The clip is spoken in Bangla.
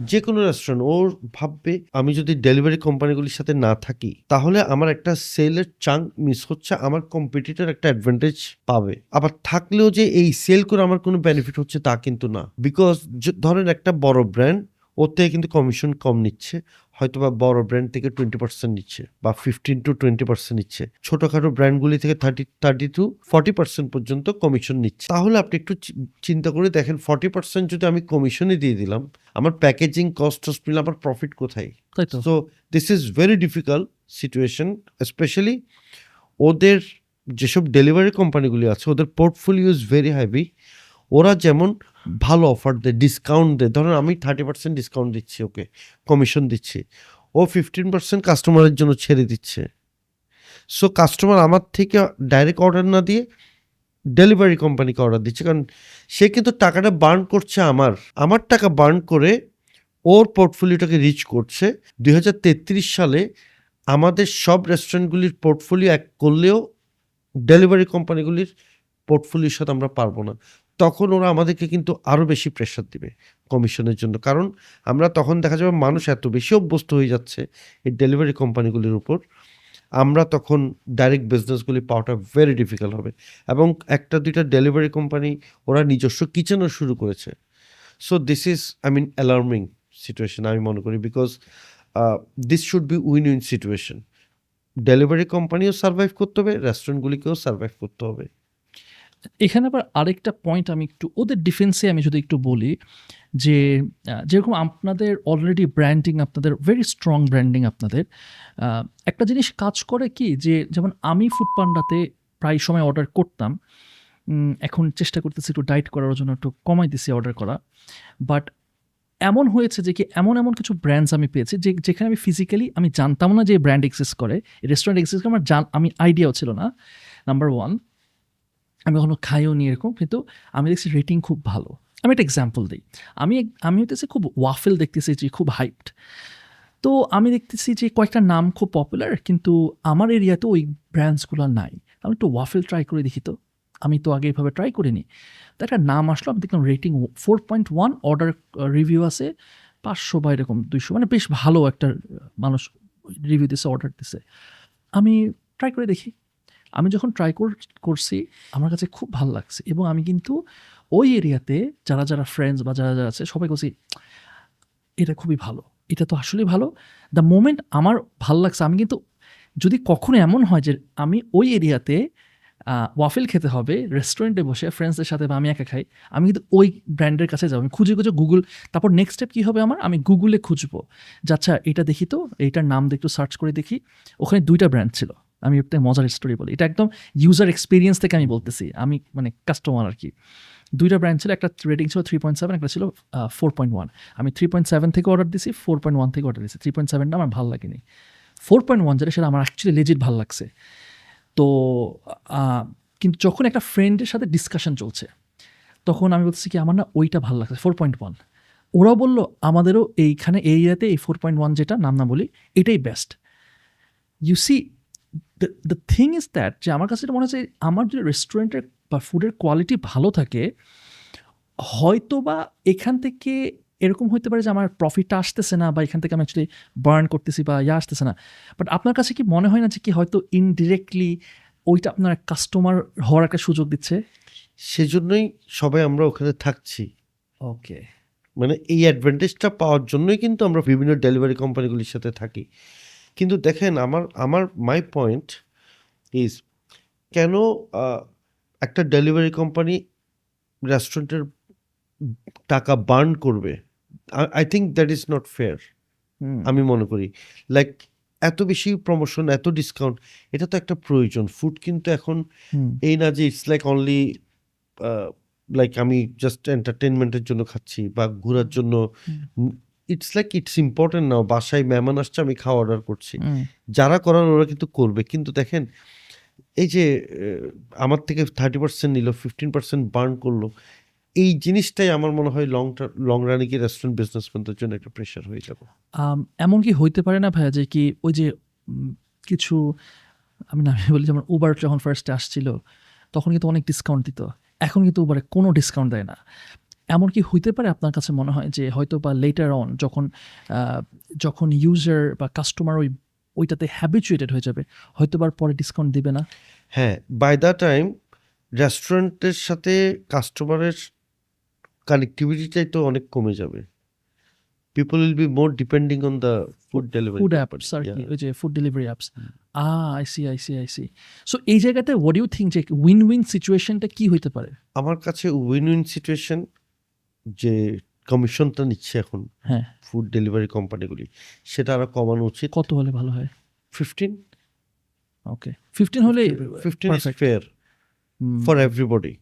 যে কোনো রেস্টুরেন্ট ওর ভাববে, আমি যদি ডেলিভারি কোম্পানিগুলির সাথে না থাকি, তাহলে আমার একটা সেলের চাং মিস হচ্ছে, আমার কম্পিটিটর একটা অ্যাডভান্টেজ পাবে। আবার থাকলেও যে এই সেল করে আমার কোনো বেনিফিট হচ্ছে তা কিন্তু না। বিকজ ধরেন একটা বড় ব্র্যান্ড ওর থেকে কিন্তু কমিশন কম নিচ্ছে হয়তো বা বড় ব্র্যান্ড থেকে টোয়েন্টি পার্সেন্ট নিচ্ছে বা ফিফটিন টু টোয়েন্টি পার্সেন্ট নিচ্ছে। ছোটোখাটো ব্র্যান্ডগুলি থেকে thirty thirty two forty percent পর্যন্ত কমিশন নিচ্ছে। তাহলে আপনি একটু চিন্তা করে দেখেন ফর্টি পার্সেন্ট যদি আমি কমিশনে দিয়ে দিলাম আমার প্যাকেজিং কস্ট টস্ট মিলে আমার প্রফিট কোথায়? So this is very difficult situation specially ওদের যেসব ডেলিভারি কোম্পানিগুলি আছে ওদের পোর্টফোলিও ইজ ভেরি হেভি ওরা যেমন ভালো অফার দেয় ডিসকাউন্ট দেয়, ধরেন আমি থার্টি পার্সেন্ট ডিসকাউন্ট দিচ্ছি, ওকে কমিশন দিচ্ছি, ও ফিফটিন পার্সেন্ট কাস্টমারের জন্য ছেড়ে দিচ্ছে। সো কাস্টমার আমার থেকে ডাইরেক্ট অর্ডার না দিয়ে ডেলিভারি কোম্পানিকে অর্ডার দিচ্ছে, কারণ সে কিন্তু টাকাটা বার্ন করছে আমার। আমার টাকা বার্ন করে ওর পোর্টফোলিওটাকে রিচ করছে। দু হাজার তেত্রিশ সালে আমাদের সব রেস্টুরেন্টগুলির পোর্টফোলিও এক করলেও ডেলিভারি কোম্পানিগুলির পোর্টফোলিওর সাথে আমরা পারব না। তখন ওরা আমাদেরকে কিন্তু আরও বেশি প্রেশার দিবে কমিশনের জন্য। কারণ আমরা তখন দেখা যাবে মানুষ এত বেশি অভ্যস্ত হয়ে যাচ্ছে এই ডেলিভারি কোম্পানিগুলির উপর। আমরা তখন ডাইরেক্ট বিজনেসগুলি পাওয়াটা ভেরি ডিফিকাল্ট হবে। এবং একটা দুইটা ডেলিভারি কোম্পানি ওরা নিজস্ব কিচেনও শুরু করেছে। So this is I mean alarming situation আমি মনে করি। Because this should be win win situation delivery কোম্পানিও survive করতে হবে রেস্টুরেন্টগুলিকেও সার্ভাইভ করতে হবে। এখানে আবার আরেকটা পয়েন্ট আমি একটু, ওদের ডিফেন্সে আমি যদি একটু বলি, যে যেরকম আপনাদের অলরেডি ব্র্যান্ডিং আপনাদের ভেরি স্ট্রং ব্র্যান্ডিং আপনাদের একটা জিনিস কাজ করে কি, যে, যেমন আমি ফুড পান্ডাতে প্রায় সময় অর্ডার করতাম এখন চেষ্টা করতেছি একটু ডায়েট করার জন্য একটু কমাই দিছি অর্ডার করা বাট এমন হয়েছে যে কি, এমন এমন কিছু ব্র্যান্ডস আমি পেয়েছি, যে, যেখানে আমি ফিজিক্যালি আমি জানতাম না যে ব্র্যান্ড এক্সিস্ট করে রেস্টুরেন্ট এক্সিস্ট করে, আমার জান, আমি আইডিয়াও ছিল না নাম্বার ওয়ান আমি কখনো খাইও নি এরকম, কিন্তু আমি দেখছি রেটিং খুব ভালো। আমি একটা এক্সাম্পল দিই। আমি আমি হইতেছি খুব ওয়াফেল দেখতেছি যে খুব হাইপড তো আমি দেখতেছি যে কয়েকটা নাম খুব পপুলার কিন্তু আমার এরিয়াতে ওই ব্র্যান্ডসগুলো নাই। আমি একটু ওয়াফেল ট্রাই করে দেখি তো। আমি তো আগে এভাবে ট্রাই করিনি। তো একটা নাম আসলো, আমি দেখলাম rating four point one order review আছে পাঁচশো বা এরকম দুইশো। মানে বেশ ভালো একটা মানুষ রিভিউ দিছে অর্ডার দিছে। আমি ট্রাই করে দেখি। আমি যখন ট্রাই করছি, আমার কাছে খুব ভালো লাগছে। এবং আমি কিন্তু ওই এরিয়াতে যারা যারা ফ্রেন্ডস বা যারা যারা আছে, সবাই বলছি, এটা খুবই ভালো। এটা তো আসলেই ভালো। দ্য মোমেন্ট আমার ভালো লাগছে, আমি কিন্তু, যদি কখনো এমন হয় যে আমি ওই এরিয়াতে ওয়াফেল খেতে হবে রেস্টুরেন্টে বসে ফ্রেন্ডসদের সাথে বা আমি একা খাই, আমি কিন্তু ওই ব্র্যান্ডের কাছে যাব। আমি খুঁজে খুঁজে গুগল তারপর নেক্সট স্টেপ কী হবে আমার? আমি গুগলে খুঁজবো। যে আচ্ছা এটা দেখি তো, এইটার নাম একটু সার্চ করে দেখি। ওখানে দুইটা ব্র্যান্ড ছিল। আমি একটা মজার স্টোরি বলি। এটা একদম ইউজার এক্সপিরিয়েন্স থেকে আমি বলতেছি। আমি মানে কাস্টমার আর কি। দুইটা ব্র্যান্ড ছিল, একটা রেটিং ছিল থ্রি পয়েন্ট সেভেন একটা ছিল ফোর পয়েন্ট ওয়ান আমি থ্রি পয়েন্ট সেভেন থেকে অর্ডার দিছি ফোর পয়েন্ট ওয়ান থেকে অর্ডার দিছি। থ্রি পয়েন্ট সেভেনটা আমার ভালো লাগেনি। ফোর পয়েন্ট ওয়ান যেটা, সেটা আমার অ্যাকচুয়ালি লেজিট ভালো লাগছে। তো কিন্তু যখন একটা ফ্রেন্ডের সাথে ডিসকাশন চলছে, তখন আমি বলতেছি কি, আমার না ওইটা ভালো লাগছে ফোর পয়েন্ট ওয়ান ওরাও বলল, আমাদেরও এইখানে এরিয়াতে এই ফোর পয়েন্ট ওয়ান যেটা, নাম না বলি, এটাই best you see the thing is that যে আমার কাছে মনে হচ্ছে আমার যদি রেস্টুরেন্টের বা ফুডের কোয়ালিটি ভালো থাকে হয়তো বা এখান থেকে এরকম হতে পারে যে আমার প্রফিটটা আসতেছে না বা এখান থেকে আমি অ্যাকচুয়ালি বার্ন করতেছি বা ইয়ে আসতেছে না। বাট আপনার কাছে কি মনে হয় না যে কি হয়তো ইনডিরেক্টলি ওইটা আপনার কাস্টমার হওয়ার একটা সুযোগ দিচ্ছে? সেজন্যই সবাই আমরা ওখানে থাকছি। ওকে মানে এই অ্যাডভান্টেজটা পাওয়ার জন্যই কিন্তু আমরা বিভিন্ন ডেলিভারি কোম্পানিগুলির সাথে থাকি। কিন্তু দেখেন আমার আমার মাই পয়েন্ট ইজ কেন একটা ডেলিভারি কোম্পানি রেস্টুরেন্টের টাকা বার্ন করবে? I think that is not fair আমি মনে করি। লাইক এত বেশি প্রমোশন এত ডিসকাউন্ট এটা তো একটা প্রয়োজন। ফুড কিন্তু এখন এই না যে ইটস লাইক অনলি লাইক আমি জাস্ট এন্টারটেনমেন্টের জন্য খাচ্ছি বা ঘোরার জন্য it's like it's important now বাসায় মেহমান আসছে আমি খাওয়া অর্ডার করছি। যারা করার ওরা কিন্তু করবে। কিন্তু দেখেন এই যে আমার থেকে থার্টি পার্সেন্ট নিল ফিফটিন পার্সেন্ট বার্ন করল এই জিনিসটাই আমার মনে হয় লং লং রানে কি রেস্টুরেন্ট বিজনেসম্যানদের জন্য একটা প্রেশার হয়ে যাবে। এমন কি হইতে পারে না ভাইয়া যে কি ওই যে কিছু আমি না বলি যেমন উবার যখন ফার্স্টে আসছিল তখন কিন্তু অনেক ডিসকাউন্ট দিত। এখন কিন্তু উবারে কোনো ডিসকাউন্ট দেয় না। এমন কি হইতে পারে আপনার কাছে মনে হয় যে হয়তো বা লেটার অন যখন যখন ইউজার বা কাস্টমার ওই ওইটাতে হ্যাবিচুয়েটেড হয়ে যাবে হয়তো বা পরে ডিসকাউন্ট দিবে না? হ্যাঁ বাই দ্য টাইম রেস্টুরেন্টের সাথে কাস্টমারের কানেক্টিভিটিটাই তো অনেক কমে যাবে। People will be more depending on the food delivery food apps আর কি ওই যে food delivery apps uh I see I see I see so এই জায়গাতে হোয়াট ইউ থিঙ্ক যে উইন উইন সিচুয়েশনটা কি হইতে পারে? আমার কাছে উইন উইন সিচুয়েশন যে কমিশনটা নিচ্ছে এখন হ্যাঁ। ফুড ডেলিভারি কোম্পানিগুলি সেটা আরও কমানো উচিত। কত হলে ভালো হয়? ফিফটিন ওকে ফিফটিন হলে ফিফটিন. Fair for everybody